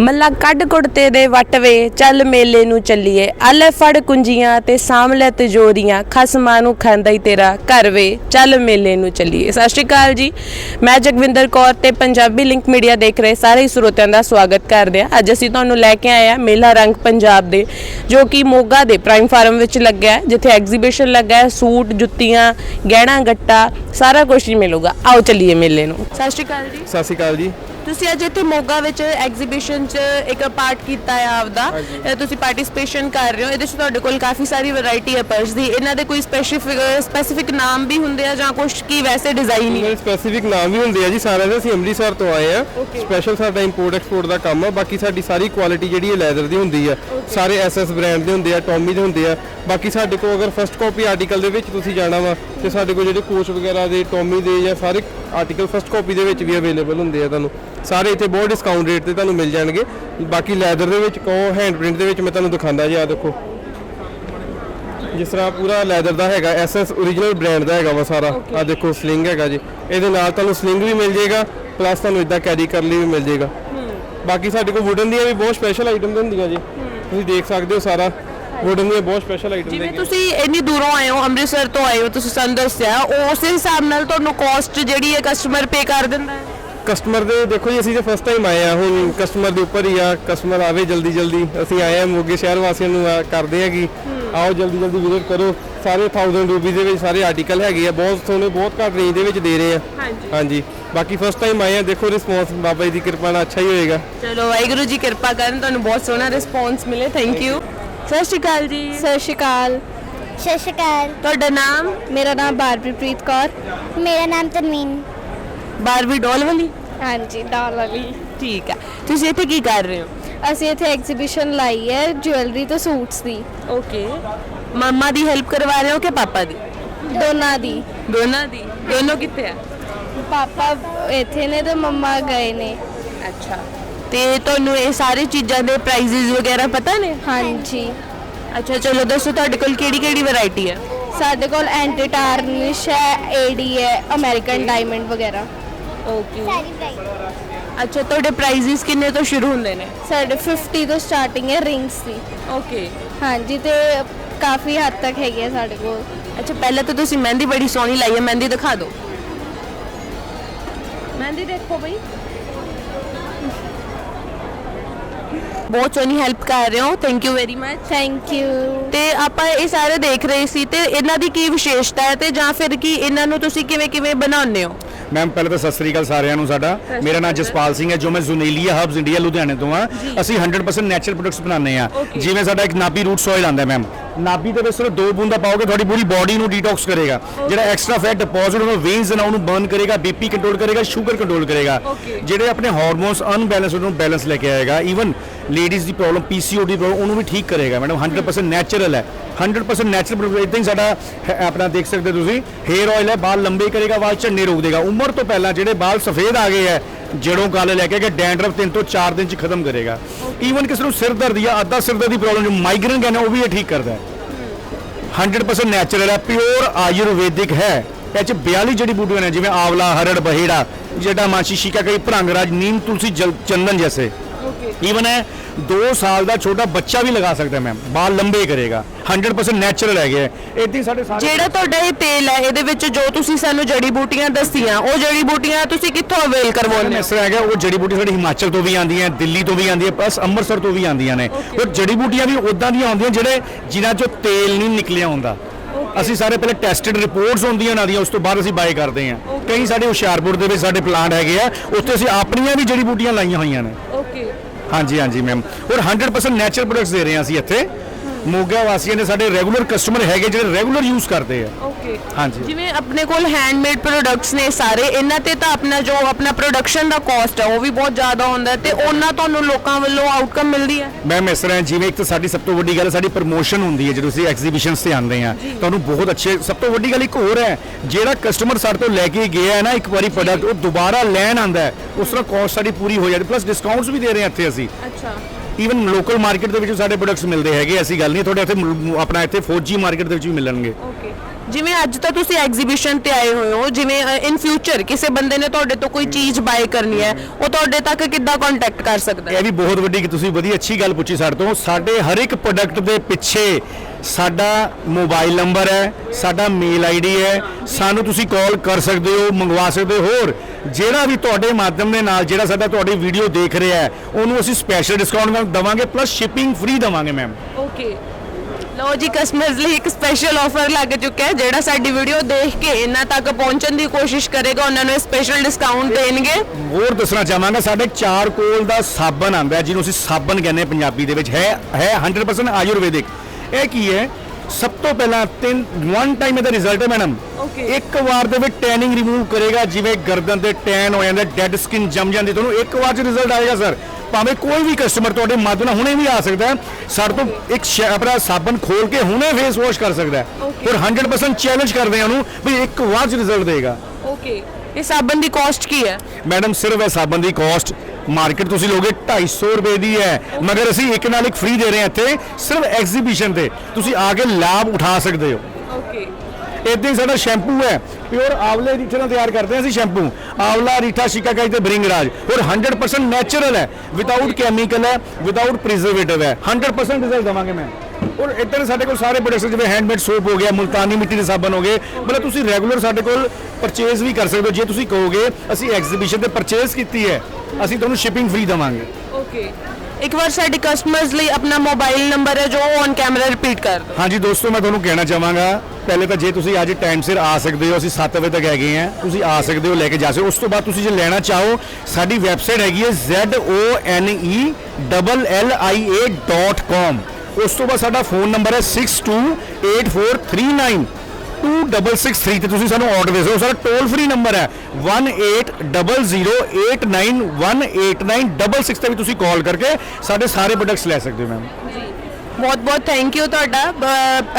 ਮੱਲਾ ਕੱਢ ਕੁੜਤੇ ਦੇ ਵਟਵੇ ਚੱਲ ਮੇਲੇ ਨੂੰ ਚੱਲੀਏ। ਅਲੇ ਫੜ ਕੁੰਜੀਆਂ ਤੇ ਸਾਹਮਣੇ ਤਜੋਰੀਆਂ ਖਸਮਾਂ ਨੂੰ ਖਾਂਦਾ ਹੀ ਤੇਰਾ ਘਰ ਵੇ, ਚੱਲ ਮੇਲੇ ਨੂੰ ਚੱਲੀਏ। ਸਤਿ ਸ਼੍ਰੀ ਅਕਾਲ ਜੀ। ਮੈਂ ਜਗਵਿੰਦਰ ਕੌਰ ਤੇ ਪੰਜਾਬੀ ਲਿੰਕ ਮੀਡੀਆ ਦੇਖ ਰਹੇ ਸਾਰੇ ਹੀ ਸਰੋਤਿਆਂ ਦਾ ਸਵਾਗਤ ਕਰਦੇ ਹਾਂ। ਅੱਜ ਅਸੀਂ ਤੁਹਾਨੂੰ ਲੈ ਕੇ ਆਏ ਹਾਂ ਮੇਲਾ ਰੰਗ ਪੰਜਾਬ ਦੇ, ਜੋ ਕਿ ਮੋਗਾ ਦੇ ਪ੍ਰਾਈਮ ਫਾਰਮ ਵਿੱਚ ਲੱਗਿਆ ਹੈ, ਜਿੱਥੇ ਐਗਜ਼ੀਬਿਸ਼ਨ ਲੱਗਾ ਹੈ, ਸੂਟ, ਜੁੱਤੀਆਂ, ਗਹਿਣਾ, ਗੱਟਾ, ਸਾਰਾ ਕੁਝ ਹੀ ਮਿਲੂਗਾ। ਆਓ ਚੱਲੀਏ ਮੇਲੇ ਨੂੰ। ਸਤਿ ਸ਼੍ਰੀ ਅਕਾਲ ਜੀ। ਸਤਿ ਸ਼੍ਰੀ ਅਕਾਲ ਜੀ। ਤੁਸੀਂ ਅੱਜ ਇੱਥੇ ਮੋਗਾ ਵਿੱਚ ਐਗਜ਼ੀਬਿਸ਼ਨ 'ਚ ਇੱਕ ਪਾਰਟ ਕੀਤਾ ਹੈ ਆਪਦਾ। ਅਹ ਤੁਸੀਂ ਪਾਰਟਿਸਿਪੇਸ਼ਨ ਕਰ ਰਹੇ ਹੋ। ਇਹਦੇ 'ਚ ਤੁਹਾਡੇ ਕੋਲ ਕਾਫੀ ਸਾਰੀ ਵੈਰਾਈਟੀ ਹੈ ਪਰਸ ਦੀ। ਇਹਨਾਂ ਦੇ ਕੋਈ ਸਪੈਸੀਫਿਕ ਸਪੈਸੀਫਿਕ ਨਾਮ ਵੀ ਹੁੰਦੇ ਆ ਜਾਂ ਕੁਝ ਕੀ ਵੈਸੇ ਡਿਜ਼ਾਈਨ ਹੀ? ਮੇਰੇ ਸਪੈਸੀਫਿਕ ਨਾਮ ਵੀ ਹੁੰਦੇ ਆ ਜੀ। ਸਾਰਿਆਂ ਦੇ ਅਸੀਂ ਅੰਮ੍ਰਿਤਸਰ ਤੋਂ ਆਏ ਆ. ਸਪੈਸ਼ਲ ਸਾਡਾ ਇੰਪੋਰਟ ਐਕਸਪੋਰਟ ਦਾ ਕੰਮ ਆ। ਬਾਕੀ ਸਾਡੀ ਸਾਰੀ ਕੁਆਲਿਟੀ ਜਿਹੜੀ ਹੈ ਲੈਦਰ ਦੀ ਹੁੰਦੀ ਆ। ਸਾਰੇ ਐਸਐਸ ਬ੍ਰਾਂਡ ਦੇ ਹੁੰਦੇ ਆ ਟੋਮੀ ਦੇ ਹੁੰਦੇ ਆ। ਬਾਕੀ ਸਾਡੇ ਕੋਲ ਅਗਰ ਫਸਟ ਕਾਪੀ ਆਰਟੀਕਲ ਦੇ ਵਿੱਚ ਤੁਸੀਂ ਜਾਣਾ ਵਾ ਤੇ ਸਾਡੇ ਕੋਲ ਜਿਹੜੇ ਕੋਚ ਵਗੈਰਾ ਦੇ ਟੋਮੀ ਦੇ ਜਾਂ ਸਾਰੇ ਆਰਟੀਕਲ ਫਸਟ ਕਾਪੀ ਦੇ ਵਿੱਚ ਵੀ ਅਵੇਲੇਬਲ ਹੁੰਦੇ ਆ ਤੁਹਾਨੂੰ। ਸਾਰੇ ਇੱਥੇ ਬਹੁਤ ਡਿਸਕਾਊਂਟ ਰੇਟ ਤੇ ਤੁਹਾਨੂੰ ਮਿਲ ਜਾਣਗੇ। ਬਾਕੀ ਲੈਦਰ ਦੇ ਵਿੱਚ ਕਹੋ ਹੈਂਡ ਪ੍ਰਿੰਟ ਦੇ ਵਿੱਚ ਮੈਂ ਤੁਹਾਨੂੰ ਦਿਖਾਉਂਦਾ ਜੀ ਆ ਦੇਖੋ। ਜਿਸ ਤਰ੍ਹਾਂ ਪੂਰਾ ਲੈਦਰ ਦਾ ਹੈਗਾ ਐਸਐਸ origignal ਬ੍ਰਾਂਡ ਦਾ ਹੈਗਾ ਵਾ ਸਾਰਾ। ਆ ਦੇਖੋ ਸਲਿੰਗ ਹੈਗਾ ਜੀ। ਇਹਦੇ ਨਾਲ ਤੁਹਾਨੂੰ ਸਲਿੰਗ ਵੀ ਮਿਲ ਜੇਗਾ ਪਲੱਸ ਤੁਹਾਨੂੰ ਇਦਾਂ ਕੈਰੀ ਕਰਨ ਲਈ ਵੀ ਮਿਲ ਜੇਗਾ ਬਾਕੀ ਸਾਡੇ ਕੋਲ ਵੁਡਨ ਦੀਆਂ ਵੀ ਬਹੁਤ ਸਪੈਸ਼ਲ ਆਈਟਮ ਹੁੰਦੀਆਂ ਜੀ। ਤੁਸੀਂ ਦੇਖ ਸਕਦੇ ਹੋ ਸਾਰਾ। ਵੁਡਨ ਦੀਆਂ ਬਹੁਤ ਸਪੈਸ਼ਲ ਆਈਟਮ ਜਿਵੇਂ ਤੁਸੀਂ ਇੰਨੀ ਦੂਰੋਂ ਆਏ ਹੋ ਅੰਮ੍ਰਿਤਸਰ ਤੋਂ ਆਏ ਹੋ ਤੁਸੀਂ ਸਾਨੂੰ ਦੱਸਿਆ ਉਸੇ ਹਿਸਾਬ ਨਾਲ ਤੁਹਾਨੂੰ ਕਾਸਟ ਜਿਹੜੀ ਹੈ ਕਸਟਮਰ ਪੇ ਕਰ ਦਿੰਦਾ ਹੈ। ਕਸਟਮਰ ਦੇ ਦੇਖੋ ਜੀ ਅਸੀਂ ਤੇ ਫਸਟ ਟਾਈਮ ਆਏ ਆ ਹੁਣ ਕਸਟਮਰ ਦੇ ਉੱਪਰ ਹੀ ਆ। ਕਸਟਮਰ ਆਵੇ ਜਲਦੀ ਜਲਦੀ। ਅਸੀਂ ਆਏ ਆ ਮੋਗੇ ਸ਼ਹਿਰ ਵਾਸੀਆਂ ਨੂੰ ਆ- ਕਰਦੇ ਆ ਕਿ ਆਓ ਜਲਦੀ ਜਲਦੀ ਵਿਜ਼ਿਟ ਕਰੋ। ਸਾਰੇ 1000 ਰੁਪਏ ਦੇ ਵਿੱਚ ਸਾਰੇ ਆਰਟੀਕਲ ਹੈਗੇ ਆ। ਬਹੁਤ ਸੋਹਣੇ ਬਹੁਤ ਘੱਟ ਰੇਂਜ ਦੇ ਵਿੱਚ ਦੇ ਰਹੇ ਆ। ਹਾਂਜੀ। ਹਾਂਜੀ। ਬਾਕੀ ਫਸਟ ਟਾਈਮ ਆਏ ਆ ਦੇਖੋ ਰਿਸਪੌਂਸ ਬਾਬਾ ਜੀ ਦੀ ਕਿਰਪਾ ਨਾਲ ਅੱਛਾ ਹੀ ਹੋਏਗਾ। ਚਲੋ ਵਾਹਿਗੁਰੂ ਜੀ ਕਿਰਪਾ ਕਰਨ। ਤੁਹਾਨੂੰ ਬਹੁਤ ਸੋਹਣਾ ਰਿਸਪੌਂਸ ਮਿਲੇ। ਥੈਂਕ ਯੂ ਸਤਿ ਸ਼੍ਰੀ ਅਕਾਲ ਜੀ। ਸਤਿ ਸ਼੍ਰੀ ਅਕਾਲ। ਸਤਿ ਸ਼੍ਰੀ ਅਕਾਲ। ਤੁਹਾਡਾ ਨਾਮ? ਮੇਰਾ ਨਾਮ ਬਾਰਬੀਪ੍ਰੀਤ ਕੌਰ। ਮੇਰਾ ਨਾਮ ਤਨਵੀਨ। ਬਾਰਬੀ ਡੋਲ ਵਾਲੀ? ਹਾਂਜੀ ਡਾਲ ਵਾਲੀ। ਠੀਕ ਹੈ। ਤੁਸੀਂ ਇੱਥੇ ਕੀ ਕਰ ਰਹੇ ਹੋ? ਅਸੀਂ ਇੱਥੇ ਐਗਜ਼ੀਬਿਸ਼ਨ ਲਾਈ ਹੈ ਜੁਐਲਰੀ ਤੇ ਸੂਟਸ ਦੀ। ਓਕੇ ਮੰਮਾ ਦੀ ਹੈਲਪ ਕਰਵਾ ਰਹੇ ਹੋ ਕਿ ਪਾਪਾ ਦੀ? ਦੋਨਾਂ ਦੀ। ਦੋਨਾਂ ਦੀ। ਦੋਨੋਂ ਕਿੱਥੇ ਆ? ਪਾਪਾ ਇੱਥੇ ਨੇ ਤੇ ਮੰਮਾ ਗਏ ਨੇ। ਅੱਛਾ। ਤੇ ਤੁਹਾਨੂੰ ਇਹ ਸਾਰੇ ਚੀਜ਼ਾਂ ਦੇ ਪ੍ਰਾਈਸਿਸ ਵਗੈਰਾ ਪਤਾ ਨੇ? ਹਾਂਜੀ। ਅੱਛਾ ਚਲੋ ਦੱਸੋ ਤੁਹਾਡੇ ਕੋਲ ਕਿਹੜੀ ਕਿਹੜੀ ਵੈਰਾਈਟੀ ਹੈ? ਸਾਡੇ ਕੋਲ ਐਂਟੀ ਟਾਰਨਿਸ਼ ਹੈ ਏਡੀ ਹੈ ਅਮਰੀਕਨ ਡਾਇਮੰਡ ਵਗੈਰਾ। ਓਕੇ ਸਾਰੀ ਪ੍ਰਾਈਸ ਅੱਛਾ ਤੁਹਾਡੇ ਪ੍ਰਾਈਸਿਸ ਕਿੰਨੇ ਤੋਂ ਸ਼ੁਰੂ ਹੁੰਦੇ ਨੇ? ਸਾਡੇ 50 ਤੋਂ ਸਟਾਰਟਿੰਗ ਹੈ ਰਿੰਗਸ ਦੀ। ਓਕੇ ਹਾਂਜੀ ਤੇ ਕਾਫੀ ਹੱਦ ਤੱਕ ਹੈਗੀ ਹੈ ਸਾਡੇ ਕੋਲ। ਅੱਛਾ ਪਹਿਲਾਂ ਤਾਂ ਤੁਸੀਂ ਮਹਿੰਦੀ ਬੜੀ ਸੋਹਣੀ ਲਾਈ ਹੈ ਮਹਿੰਦੀ ਦਿਖਾ ਦਿਓ। ਮਹਿੰਦੀ ਦੇਖੋ ਬਈ। ਬਹੁਤ ਸੋਹਣੀ ਹੈਲਪ ਕਰ ਰਹੇ ਹੋ thank you very much thank you ਤੇ ਆਪਾਂ ਇਹ ਸਾਰੇ ਦੇਖ ਰਹੇ ਸੀ ਤੇ ਇਹਨਾਂ ਦੀ ਕੀ ਵਿਸ਼ੇਸ਼ਤਾ ਹੈ ਤੇ ਜਾਂ ਫਿਰ ਕੀ ਇਹਨਾਂ ਨੂੰ ਤੁਸੀਂ ਕਿਵੇਂ ਕਿਵੇਂ ਬਣਾਉਂਦੇ ਹੋ? ਮੈਮ ਪਹਿਲਾਂ ਤਾਂ ਸਤਿ ਸ੍ਰੀ ਅਕਾਲ ਸਾਰਿਆਂ ਨੂੰ ਸਾਡਾ। ਮੇਰਾ ਨਾਮ ਜਸਪਾਲ ਸਿੰਘ ਹੈ ਜੋ ਮੈਂ ਜ਼ੁਨੇਲੀਆ ਹਬਸ ਇੰਡੀਆ ਲੁਧਿਆਣੇ ਤੋਂ ਆ ਅਸੀਂ 100% ਨੈਚੁਰਲ ਪ੍ਰੋਡਕਟਸ ਬਣਾਉਂਦੇ ਆ. ਜਿਵੇਂ ਸਾਡਾ ਇੱਕ ਨਾਬੀ ਰੂਟ ਸੋਇਲ ਆਂਦਾ ਮੈਮ ਨਾਬੀ ਦੇ ਵਿੱਚ ਸਿਰਫ ਦੋ ਬੂੰਦਾਂ ਪਾਓਗੇ ਤੁਹਾਡੀ ਪੂਰੀ ਬਾਡੀ ਨੂੰ ਡੀਟੌਕਸ ਕਰੇਗਾ। ਜਿਹੜਾ ਐਕਸਟਰਾ ਫੈਟ ਡਿਪੋਜ਼ਿਟ ਉਹਨੂੰ ਵੇਨਸ ਨਾਲ ਉਹਨੂੰ ਬਰਨ ਕਰੇਗਾ ਬੀਪੀ ਕੰਟਰੋਲ ਕਰੇਗਾ ਸ਼ੂਗਰ ਕੰਟਰੋਲ ਕਰੇਗਾ. ਜਿਹੜੇ ਆਪਣੇ ਹਾਰਮੋਨਸ ਅਨਬੈਲੈਂਸ ਉਹਨੂੰ ਬੈਲੈਂਸ ਲੈ ਕੇ ਆਏਗਾ ਈਵਨ ਲੇਡੀਜ਼ ਦੀ ਪ੍ਰੋਬਲਮ ਪੀਸੀਓਡੀ ਪ੍ਰੋਬਲਮ ਉਹਨੂੰ ਵੀ ਠੀਕ ਕਰੇਗਾ। ਮੈਡਮ 100% ਨੈਚੁਰਲ ਹੈ। 100% ਨੈਚੁਰਲ ਹੀ ਸਾਡਾ ਆਪਣਾ ਦੇਖ ਸਕਦੇ ਤੁਸੀਂ ਹੇਅਰ ਆਇਲ ਹੈ ਵਾਲ ਲੰਬੇ ਕਰੇਗਾ ਵਾਲ ਝੜਨੇ ਰੋਕ ਦੇਗਾ। ਉਮਰ ਤੋਂ ਪਹਿਲਾਂ ਜਿਹੜੇ ਵਾਲ ਸਫੇਦ ਆ ਗਏ ਹੈ ਜੜੋਂ ਗੱਲ ਲੈ ਕੇ ਕਿ ਡੈਂਡਰਫ 3 ਤੋਂ 4 ਦਿਨ ਚ ਖਤਮ ਕਰੇਗਾ। ਈਵਨ ਕਿਸੇ ਨੂੰ ਸਿਰ ਦਰਦ ਜਾਂ ਅੱਧਾ ਸਿਰ ਦਰਦ ਦੀ ਪ੍ਰੋਬਲਮ ਜੋ ਮਾਈਗ੍ਰੇਨ ਕਹਿੰਦੇ ਉਹ ਵੀ ਇਹ ਠੀਕ ਕਰਦਾ ਹੈ। 100% ਨੈਚੁਰਲ ਹੈ ਪਿਓਰ ਆਯੁਰਵੈਦਿਕ ਹੈ। ਇਹ ਚ 42 ਜੜੀ ਬੂਟੀਆਂ ਨੇ, ਜਿਵੇਂ ਆਵਲਾ, ਹਰੜ, ਬਹੇੜਾ ਜਿਹੜਾ ਮਾਸ਼ੀ ਸ਼ੀਕਾ ਕਈ ਭ੍ਰੰਗਰਾਜ ਨੀਮ, ਤੁਲਸੀ, ਜਲ- ਚੰਦਨ ਜੈਸੇ। ਈਵਨ ਹੈ 2 ਸਾਲ ਦਾ ਛੋਟਾ ਬੱਚਾ ਵੀ ਲਗਾ ਸਕਦਾ ਮੈਮ ਬਾਲ ਲੰਬੇ ਕਰੇਗਾ 100% ਨੈਚੁਰਲ ਹੈਗੇ ਇਦਾਂ ਹੀ ਸਾਡੇ ਸਾਰੇ ਜਿਹੜਾ ਤੁਹਾਡਾ ਇਹ ਤੇਲ ਹੈ ਇਹਦੇ ਵਿੱਚ ਜੋ ਤੁਸੀਂ ਸਾਨੂੰ ਜੜੀ ਬੂਟੀਆਂ ਦੱਸੀਆਂ ਉਹ ਜੜੀ ਬੂਟੀਆਂ ਤੁਸੀਂ ਕਿੱਥੋਂ ਅਵੇਲ ਕਰਵਾਉਂਦੇ ਹੋ ਇਸ ਤਰ੍ਹਾਂ ਹੈਗਾ ਉਹ ਜੜੀ ਬੂਟੀ ਸਾਡੀ ਹਿਮਾਚਲ ਤੋਂ ਵੀ ਆਉਂਦੀਆਂ ਦਿੱਲੀ ਤੋਂ ਵੀ ਆਉਂਦੀਆਂ ਪਲੱਸ ਅੰਮ੍ਰਿਤਸਰ ਤੋਂ ਵੀ ਆਉਂਦੀਆਂ ਨੇ ਉਹ ਜੜੀ ਬੂਟੀਆਂ ਵੀ ਉਦਾਂ ਦੀਆਂ ਆਉਂਦੀਆਂ ਜਿਹੜੇ ਜਿਨ੍ਹਾਂ ਚੋਂ ਤੇਲ ਨਹੀਂ ਨਿਕਲਿਆ ਹੁੰਦਾ ਅਸੀਂ ਸਾਰੇ ਪਹਿਲੇ ਟੈਸਟਡ ਰਿਪੋਰਟਸ ਹੁੰਦੀਆਂ ਉਹਨਾਂ ਦੀਆਂ ਉਸ ਤੋਂ ਬਾਅਦ ਅਸੀਂ ਬਾਏ ਕਰਦੇ ਹਾਂ ਕਈ ਸਾਡੇ ਹੁਸ਼ਿਆਰਪੁਰ ਦੇ ਵਿੱਚ ਸਾਡੇ ਪਲਾਂਟ ਹੈਗੇ ਆ ਉੱਥੇ ਅਸੀਂ ਆਪਣੀਆਂ ਵੀ ਜੜੀ ਬੂਟੀਆਂ ਲਾਈਆਂ ਹੋਈਆਂ ਨੇ। ਹਾਂਜੀ ਹਾਂਜੀ ਮੈਮ ਔਰ 100% ਨੈਚੁਰਲ ਪ੍ਰੋਡਕਟਸ ਦੇ ਰਹੇ ਹਾਂ ਅਸੀਂ ਇੱਥੇ। ਮੋਗਾ ਵਾਸੀਆਂ ਨੇ ਸਾਡੇ ਰੈਗੂਲਰ ਕਸਟਮਰ ਹੈਗੇ ਜਿਹੜੇ ਰੈਗੂਲਰ ਯੂਜ਼ ਕਰਦੇ ਆ। ਓਕੇ ਹਾਂਜੀ। ਜਿਵੇਂ ਆਪਣੇ ਕੋਲ ਹੈਂਡਮੇਡ ਪ੍ਰੋਡਕਟਸ ਨੇ ਸਾਰੇ ਇਹਨਾਂ ਤੇ ਤਾਂ ਆਪਣਾ ਜੋ ਆਪਣਾ ਪ੍ਰੋਡਕਸ਼ਨ ਦਾ ਕਾਸਟ ਹੈ ਉਹ ਵੀ ਬਹੁਤ ਜ਼ਿਆਦਾ ਹੁੰਦਾ ਹੈ ਤੇ ਉਹਨਾਂ ਤੁਹਾਨੂੰ ਲੋਕਾਂ ਵੱਲੋਂ ਆਊਟਕਮ ਮਿਲਦੀ ਹੈ? ਮੈਮ ਇਸ ਤਰ੍ਹਾਂ ਹੈ, ਜਿਵੇਂ ਇੱਕ ਤਾਂ ਸਾਡੀ ਸਭ ਤੋਂ ਵੱਡੀ ਗੱਲ ਸਾਡੀ ਪ੍ਰਮੋਸ਼ਨ ਹੁੰਦੀ ਹੈ ਜਦੋਂ ਅਸੀਂ ਐਗਜ਼ੀਬਿਸ਼ਨਸ ਤੇ ਆਉਂਦੇ ਆ ਤੁਹਾਨੂੰ ਬਹੁਤ ਅੱਛੇ ਸਭ ਤੋਂ ਵੱਡੀ ਗੱਲ ਇੱਕ ਹੋਰ ਹੈ ਜਿਹੜਾ ਕਸਟਮਰ ਸਾਡੇ ਤੋਂ ਲੈ ਕੇ ਗਿਆ ਹੈ ਨਾ ਇੱਕ ਵਾਰੀ ਪ੍ਰੋਡਕਟ ਉਹ ਦੁਬਾਰਾ ਲੈਣ ਆਂਦਾ ਹੈ ਉਸ ਤਰ੍ਹਾਂ ਕਾਸਟ ਸਾਡੀ ਪੂਰੀ ਹੋ ਜਾਂਦੀ ਪਲੱਸ ਡਿਸਕਾਊਂਟਸ ਵੀ ਦੇ ਰਹੇ ਹਾਂ ਇੱਥੇ ਅਸੀਂ। ਅੱਛਾ। ਈਵਨ ਲੋਕਲ ਮਾਰਕੀਟ ਦੇ ਵਿੱਚ ਸਾਡੇ ਪ੍ਰੋਡਕਟਸ ਮਿਲਦੇ ਹੈਗੇ ਐਸੀ ਗੱਲ ਨਹੀਂ ਤੁਹਾਡੇ ਇੱਥੇ ਆਪਣਾ ਇੱਥੇ 4G ਮਾਰਕੀਟ ਦੇ ਵਿੱਚ ਵੀ ਮਿਲਣਗੇ। ਓਕੇ ਜਿਵੇਂ ਅੱਜ ਤਾਂ ਤੁਸੀਂ ਐਗਜ਼ੀਬਿਸ਼ਨ ਤੇ ਆਏ ਹੋਏ ਹੋ ਜਿਵੇਂ ਇਨ ਫਿਊਚਰ ਕਿਸੇ ਬੰਦੇ ਨੇ ਤੁਹਾਡੇ ਤੋਂ ਕੋਈ ਚੀਜ਼ ਬਾਏ ਕਰਨੀ ਹੈ ਉਹ ਤੁਹਾਡੇ ਤੱਕ ਕਿੱਦਾਂ ਕੰਟੈਕਟ ਕਰ ਸਕਦਾ ਹੈ? ਇਹ ਵੀ ਬਹੁਤ ਵੱਡੀ ਕਿ ਤੁਸੀਂ ਵਧੀਆ ਅੱਛੀ ਗੱਲ ਪੁੱਛੀ ਸਾਡੇ ਤੋਂ। ਸਾਡੇ ਹਰ ਇੱਕ ਪ੍ਰੋਡਕਟ ਦੇ ਪਿੱਛੇ ਸਾਡਾ ਮੋਬਾਈਲ ਨੰਬਰ ਹੈ ਸਾਡਾ ਮੇਲ ਆਈਡੀ ਹੈ ਸਾਨੂੰ ਤੁਸੀਂ ਕਾਲ ਕਰ ਸਕਦੇ ਹੋ ਮੰਗਵਾ ਸਕਦੇ ਹੋ ਹੋਰ ਜਿਹੜਾ ਵੀ ਤੁਹਾਡੇ ਮਾਧਿਅਮ ਦੇ ਨਾਲ ਜਿਹੜਾ ਸਾਡਾ ਤੁਹਾਡੀ ਵੀਡੀਓ ਦੇਖ ਰਿਹਾ ਹੈ ਉਹਨੂੰ ਅਸੀਂ ਸਪੈਸ਼ਲ ਡਿਸਕਾਊਂਟ ਦਵਾਂਗੇ ਪਲੱਸ ਸ਼ਿਪਿੰਗ ਫ੍ਰੀ ਦਵਾਂਗੇ ਮੈਮ ਓਕੇ ਲਓ ਜੀ ਕਸਟਮਰਸ ਲਈ ਇੱਕ ਸਪੈਸ਼ਲ ਆਫਰ ਲੱਗ ਚੁੱਕਾ ਹੈ ਜਿਹੜਾ ਸਾਡੀ ਵੀਡੀਓ ਦੇਖ ਕੇ ਇਹਨਾਂ ਤੱਕ ਪਹੁੰਚਣ ਦੀ ਕੋਸ਼ਿਸ਼ ਕਰੇਗਾ ਉਹਨਾਂ ਨੂੰ ਸਪੈਸ਼ਲ ਡਿਸਕਾਊਂਟ ਦੇਣਗੇ। ਹੋਰ ਦੱਸਣਾ ਚਾਹਾਂਗਾ ਸਾਡੇ ਚਾਰਕੋਲ ਦਾ ਸਾਬਣ ਆਂਦਾ ਜਿਹਨੂੰ ਅਸੀਂ ਸਾਬਣ ਕਹਿੰਦੇ ਪੰਜਾਬੀ ਦੇ ਵਿੱਚ। ਹੈ ਹੈ 100% ਆਯੁਰਵੈਦਿਕ। ਇਹ ਕੀ ਹੈ? ਸਭ ਤੋਂ ਪਹਿਲਾਂ ਤਿੰਨ ਵਨ ਟਾਈਮ ਇਹਦਾ ਰਿਜ਼ਲਟ ਹੈ ਮੈਡਮ Okay. ਇੱਕ ਵਾਰ ਦੇ ਵਿੱਚ ਟੈਨਿੰਗ ਰਿਮੂਵ ਕਰੇਗਾ ਜਿਵੇਂ ਗਰਦਨ ਤੇ ਟੈਨ ਹੋ ਜਾਂਦਾ ਡੈਡ ਸਕਿਨ ਜੰਮ ਜਾਂਦੀ ਤੁਹਾਨੂੰ ਇੱਕ ਵਾਰ ਚ ਰਿਜ਼ਲਟ ਆਏਗਾ ਸਰ ਭਾਵੇਂ ਕੋਈ ਵੀ ਕਸਟਮਰ ਤੁਹਾਡੇ ਮਾਧਿਅਮ ਨਾਲ ਹੁਣੇ ਵੀ ਆ ਸਕਦਾ ਹੈ ਸਾਡੇ ਤੋਂ ਇੱਕ ਸ਼ੈ- ਆਪਣਾ ਸਾਬਣ ਖੋਲ ਕੇ ਹੁਣੇ ਫੇਸ ਵਾਸ਼ ਕਰ ਸਕਦਾ ਹੈ। ਔਰ 100% ਚੈਲੰਜ ਕਰਦੇ ਹਾਂ ਉਹਨੂੰ ਵੀ ਇੱਕ ਵਾਰ ਚ ਰਿਜ਼ਲਟ ਦੇਗਾ। ਓਕੇ ਇਹ ਸਾਬਣ ਦੀ ਕਾਸਟ ਕੀ ਹੈ? ਮੈਡਮ ਸਿਰਫ ਇਹ ਸਾਬਣ ਦੀ ਕਾਸਟ ਮਾਰਕੀਟ ਤੁਸੀਂ ਲੋਗੇ 250 ਰੁਪਏ ਦੀ ਹੈ। ਮਗਰ ਅਸੀਂ ਇੱਕ ਨਾਲ ਇੱਕ ਫ੍ਰੀ ਦੇ ਰਹੇ ਹਾਂ ਇੱਥੇ ਸਿਰਫ ਐਗਜ਼ੀਬਿਸ਼ਨ ਤੇ। ਤੁਸੀਂ ਆ ਕੇ ਲਾਭ ਉਠਾ ਸਕਦੇ ਹੋ। ਓਕੇ ਇਦਾਂ ਹੀ ਸਾਡਾ ਸ਼ੈਂਪੂ ਹੈ। ਪਿਓਰ ਆਵਲੇ ਰੀਠੇ ਨਾਲ ਤਿਆਰ ਕਰਦੇ ਹਾਂ ਅਸੀਂ ਸ਼ੈਂਪੂ ਆਵਲਾ ਰੀਠਾ ਸ਼ਿਕਾਕਾਈ ਤੇ ਬ੍ਰਿੰਗਰਾਜ। ਔਰ 100% ਨੈਚੁਰਲ ਹੈ। ਵਿਦਆਊਟ ਕੈਮੀਕਲ ਹੈ ਵਿਦਆਊਟ ਪ੍ਰੀਜ਼ਰਵੇਟਿਵ ਹੈ। 100% ਰਿਜ਼ਲਟ ਦਵਾਂਗੇ ਮੈਂ। ਔਰ ਇੱਧਰ ਸਾਡੇ ਕੋਲ ਸਾਰੇ ਪ੍ਰੋਡਕਟਸ ਜਿਵੇਂ ਹੈਂਡਮੇਡ ਸੋਪ ਹੋ ਗਿਆ ਮੁਲਤਾਨੀ ਮਿੱਟੀ ਦੇ ਸਾਬਣ ਹੋ ਗਏ। ਮਤਲਬ ਤੁਸੀਂ ਰੈਗੂਲਰ ਸਾਡੇ ਕੋਲ ਪਰਚੇਜ਼ ਵੀ ਕਰ ਸਕਦੇ ਹੋ। ਜੇ ਤੁਸੀਂ ਕਹੋਗੇ ਅਸੀਂ ਐਗਜ਼ੀਬਿਸ਼ਨ ਤੇ ਪਰਚੇਜ਼ ਕੀਤੀ ਹੈ ਅਸੀਂ ਤੁਹਾਨੂੰ ਸ਼ਿਪਿੰਗ ਫ੍ਰੀ ਦਵਾਂਗੇ। ਓਕੇ ਇੱਕ ਵਾਰ ਸਾਡੇ ਕਸਟਮਰਸ ਲਈ ਆਪਣਾ ਮੋਬਾਈਲ ਨੰਬਰ ਹੈ ਜੋ ਔਨ ਕੈਮਰਾ ਰਿਪੀਟ ਕਰ ਦਿਓ। ਹਾਂਜੀ ਦੋਸਤੋ ਮੈਂ ਤੁਹਾਨੂੰ ਕਹਿਣਾ ਚਾਹਾਂਗਾ ਪਹਿਲੇ ਤਾਂ ਜੇ ਤੁਸੀਂ ਅੱਜ ਟਾਈਮ ਸਿਰ ਆ ਸਕਦੇ ਹੋ ਅਸੀਂ 7 ਵਜੇ ਤੱਕ ਹੈਗੇ ਆ ਤੁਸੀਂ ਆ ਸਕਦੇ ਹੋ ਲੈ ਕੇ ਜਾ ਸਕਦੇ ਹੋ। ਉਸ ਤੋਂ ਬਾਅਦ ਤੁਸੀਂ ਜੇ ਲੈਣਾ ਚਾਹੋ ਸਾਡੀ ਵੈਬਸਾਈਟ ਹੈਗੀ ਹੈ zone.lia.com ਉਸ ਤੋਂ ਬਾਅਦ ਸਾਡਾ ਫੋਨ ਨੰਬਰ ਹੈ 628439 2663 ਤੇ ਤੁਸੀਂ ਸਾਨੂੰ ਆਰਡਰ ਦੇ ਦਿਓ ਸਾਡਾ ਟੋਲ ਫ੍ਰੀ ਨੰਬਰ ਹੈ 1800891896 ਤੇ ਵੀ ਤੁਸੀਂ ਕਾਲ ਕਰਕੇ ਸਾਡੇ ਸਾਰੇ ਪ੍ਰੋਡਕਟਸ ਲੈ ਸਕਦੇ ਹੋ ਮੈਮ ਬਹੁਤ ਬਹੁਤ ਥੈਂਕ ਯੂ ਤੁਹਾਡਾ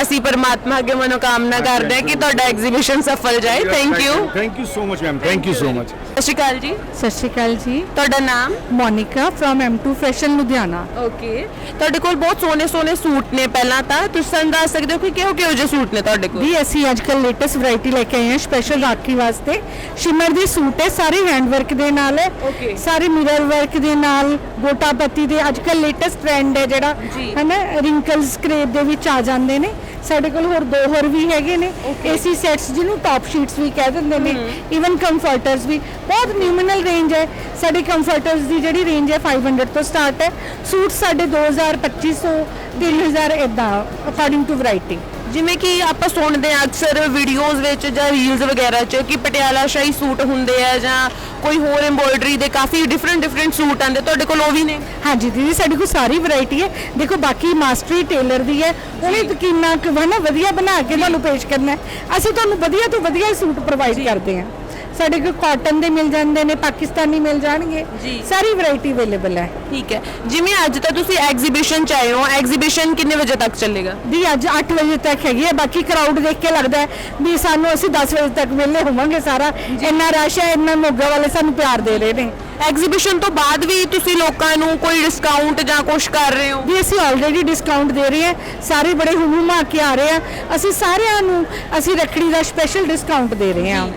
ਅਸੀਂ ਪਰਮਾਤਮਾ ਅੱਗੇ ਮਨੋਕਾਮਨਾ ਕਰਦੇ ਹਾਂ ਕਿ ਤੁਹਾਡਾ ਐਗਜ਼ੀਬਿਸ਼ਨ ਸਫਲ ਜਾਏ। Thank you thank you so much ma'am thank you so much ਸਤਿ ਸ਼੍ਰੀ ਅਕਾਲ ਜੀ। ਸਤਿ ਸ਼੍ਰੀ ਅਕਾਲ ਜੀ। ਤੁਹਾਡਾ ਨਾਮ? Monika firm M2 fashion Ludhiana okay ਤੁਹਾਡੇ ਕੋਲ ਬਹੁਤ ਸੋਹਣੇ ਸੋਹਣੇ ਸੂਟ ਨੇ ਪਹਿਲਾਂ ਤਾਂ। ਤੁਸੀਂ ਸਾਨੂੰ ਦੱਸ ਸਕਦੇ ਹੋ ਕਿ ਕਿਹੋ ਕਿਹੋ ਜਿਹੇ ਸੂਟ ਨੇ ਤੁਹਾਡੇ ਕੋਲ? ਵੀ ਅਸੀਂ ਅੱਜ ਕੱਲ ਲੇਟੈਸਟ ਵੈਰਾਈਟੀ ਲੈ ਕੇ ਆਏ ਹਾਂ ਸਪੈਸ਼ਲ ਰਾਖੀ ਵਾਸਤੇ। ਸ਼ਿਮਰ ਦੀ ਸੂਟ ਹੈ ਸਾਰੇ ਹੈਂਡ ਵਰਕ ਦੇ ਨਾਲ। ਹੈ. ਸਾਰੇ ਮਿਰਰ ਵਰਕ ਦੇ ਨਾਲ ਗੋਟਾ ਪੱਤੀ ਦੇ। ਅੱਜ ਕੱਲ ਲੇਟੈਸਟ ਟ੍ਰੈਂਡ ਹੈ ਜਿਹੜਾ ਜੀ। ਹੈ ਨਾ ਰਿੰਕਲਸ ਕਰੇਪ ਦੇ ਵਿੱਚ ਆ ਜਾਂਦੇ ਨੇ। ਸਾਡੇ ਕੋਲ ਹੋਰ ਦੋ ਹੋਰ ਵੀ ਹੈਗੇ ਨੇ। ਏਸੀ ਸੈਟਸ ਜਿਹਨੂੰ ਟਾਪ ਸ਼ੀਟਸ ਵੀ ਕਹਿ ਦਿੰਦੇ ਨੇ। ਇਵਨ ਕੰਫਰਟਰਸ ਵੀ। ਬਹੁਤ ਨਿਊਮਰਲ ਰੇਂਜ ਹੈ। ਸਾਡੇ ਕੰਫਰਟਰਸ ਦੀ ਜਿਹੜੀ ਰੇਂਜ ਹੈ 500 ਤੋਂ ਸਟਾਰਟ ਹੈ। ਸੂਟ ਸਾਡੇ 2000 2500 3000 ਇਦਾਂ ਅਕੋਰਡਿੰਗ ਟੂ ਵੈਰਾਈਟੀ ਜਿਵੇਂ ਕਿ ਆਪਾਂ ਸੁਣਦੇ ਆ ਅਕਸਰ ਵੀਡੀਓਜ਼ ਵਿੱਚ ਜਾਂ ਰੀਲਸ ਵਗੈਰਾ 'ਚ ਕਿ ਪਟਿਆਲਾ ਸ਼ਾਹੀ ਸੂਟ ਹੁੰਦੇ ਆ ਜਾਂ ਕੋਈ ਹੋਰ ਐਮਬੋਇਡਰੀ ਦੇ ਕਾਫੀ ਡਿਫਰੈਂਟ ਡਿਫਰੈਂਟ ਸੂਟ ਆਂਦੇ ਤੁਹਾਡੇ ਕੋਲ ਉਹ ਵੀ ਨੇ? ਹਾਂਜੀ ਦੀਦੀ ਸਾਡੇ ਕੋਲ ਸਾਰੀ ਵੈਰਾਈਟੀ ਹੈ। ਦੇਖੋ ਬਾਕੀ ਮਾਸਟਰੀ ਟੇਲਰ ਦੀ ਹੈ। ਉਹਨੇ ਤਕੀਨਾ ਨਾ ਵਧੀਆ ਬਣਾ ਕੇ ਤੁਹਾਨੂੰ ਪੇਸ਼ ਕਰਨਾ ਹੈ। ਅਸੀਂ ਤੁਹਾਨੂੰ ਵਧੀਆ ਤੋਂ ਵਧੀਆ ਸੂਟ ਪ੍ਰੋਵਾਈਡ ਕਰਦੇ ਹਾਂ। ਸਾਡੇ ਕੋਲ ਕਾਟਨ ਦੇ ਮਿਲ ਜਾਂਦੇ ਨੇ ਪਾਕਿਸਤਾਨੀ ਮਿਲ ਜਾਣਗੇ। ਜੀ। ਸਾਰੀ ਵੈਰਾਈਟੀ ਅਵੇਲੇਬਲ ਹੈ। ਠੀਕ ਹੈ। ਜਿਵੇਂ ਅੱਜ ਤਾਂ ਤੁਸੀਂ ਐਗਜ਼ੀਬਿਸ਼ਨ 'ਚ ਆਏ ਹੋ ਐਗਜ਼ੀਬਿਸ਼ਨ ਕਿੰਨੇ ਵਜੇ ਤੱਕ ਚੱਲੇਗਾ? ਵੀ ਅੱਜ 8 ਵਜੇ ਤੱਕ ਹੈਗੀ ਹੈ ਬਾਕੀ ਕਰਾਊਡ ਦੇਖ ਕੇ ਲੱਗਦਾ ਹੈ ਵੀ ਸਾਨੂੰ ਅਸੀਂ 10 ਵਜੇ ਤੱਕ ਵਿਹਲੇ ਹੋਵਾਂਗੇ ਸਾਰਾ। ਇੰਨਾ ਰਸ਼ ਹੈ ਇੰਨਾ ਮੋਗਾ ਵਾਲੇ ਸਾਨੂੰ ਪਿਆਰ ਦੇ ਰਹੇ ਨੇ। ਐਗਜ਼ੀਬਿਸ਼ਨ ਤੋਂ ਬਾਅਦ ਵੀ ਤੁਸੀਂ ਲੋਕਾਂ ਨੂੰ ਕੋਈ ਡਿਸਕਾਊਂਟ ਜਾਂ ਕੁਝ ਕਰ ਰਹੇ ਹੋ? ਵੀ ਅਸੀਂ ਆਲਰੇਡੀ ਡਿਸਕਾਊਂਟ ਦੇ ਰਹੇ ਹਾਂ ਸਾਰੇ ਬੜੇ ਹੁਮਾ ਕੇ ਆ ਰਹੇ ਆ ਅਸੀਂ ਸਾਰਿਆਂ ਨੂੰ ਅਸੀਂ ਰੱਖੜੀ ਦਾ ਸਪੈਸ਼ਲ ਡਿਸਕਾਊਂਟ ਦੇ ਰਹੇ ਹਾਂ।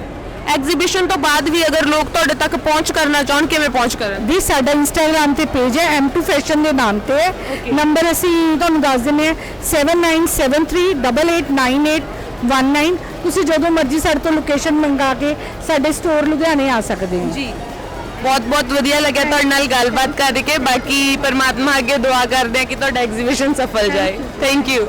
ਐਗਜ਼ੀਬਿਸ਼ਨ ਤੋਂ ਬਾਅਦ ਵੀ ਅਗਰ ਲੋਕ ਤੁਹਾਡੇ ਤੱਕ ਪਹੁੰਚ ਕਰਨਾ ਚਾਹਣ ਕਿਵੇਂ ਪਹੁੰਚ ਕਰਨ? ਵੀ ਸਾਡਾ ਇੰਸਟਾਗ੍ਰam ਤੇ ਪੇਜ ਹੈ M2 ਫੈਸ਼ਨ ਦੇ ਨਾਮ ਤੇ। ਨੰਬਰ ਅਸੀਂ ਤੁਹਾਨੂੰ ਦੱਸ ਦਿੰਦੇ ਹਾਂ 7973889819 ਤੁਸੀਂ ਜਦੋਂ ਮਰਜ਼ੀ ਸਾਡੇ ਤੋਂ ਲੋਕੇਸ਼ਨ ਮੰਗਾ ਕੇ ਸਾਡੇ ਸਟੋਰ ਲੁਧਿਆਣੇ ਆ ਸਕਦੇ ਹੋ। ਜੀ। ਬਹੁਤ ਬਹੁਤ ਵਧੀਆ ਲੱਗਿਆ ਤੁਹਾਡੇ ਨਾਲ ਗੱਲਬਾਤ ਕਰਕੇ। ਬਾਕੀ ਪਰਮਾਤਮਾ ਅੱਗੇ ਦੁਆ ਕਰਦੇ ਹਾਂ ਕਿ ਤੁਹਾਡਾ ਐਗਜ਼ੀਬਿਸ਼ਨ ਸਫਲ ਜਾਏ। Thank you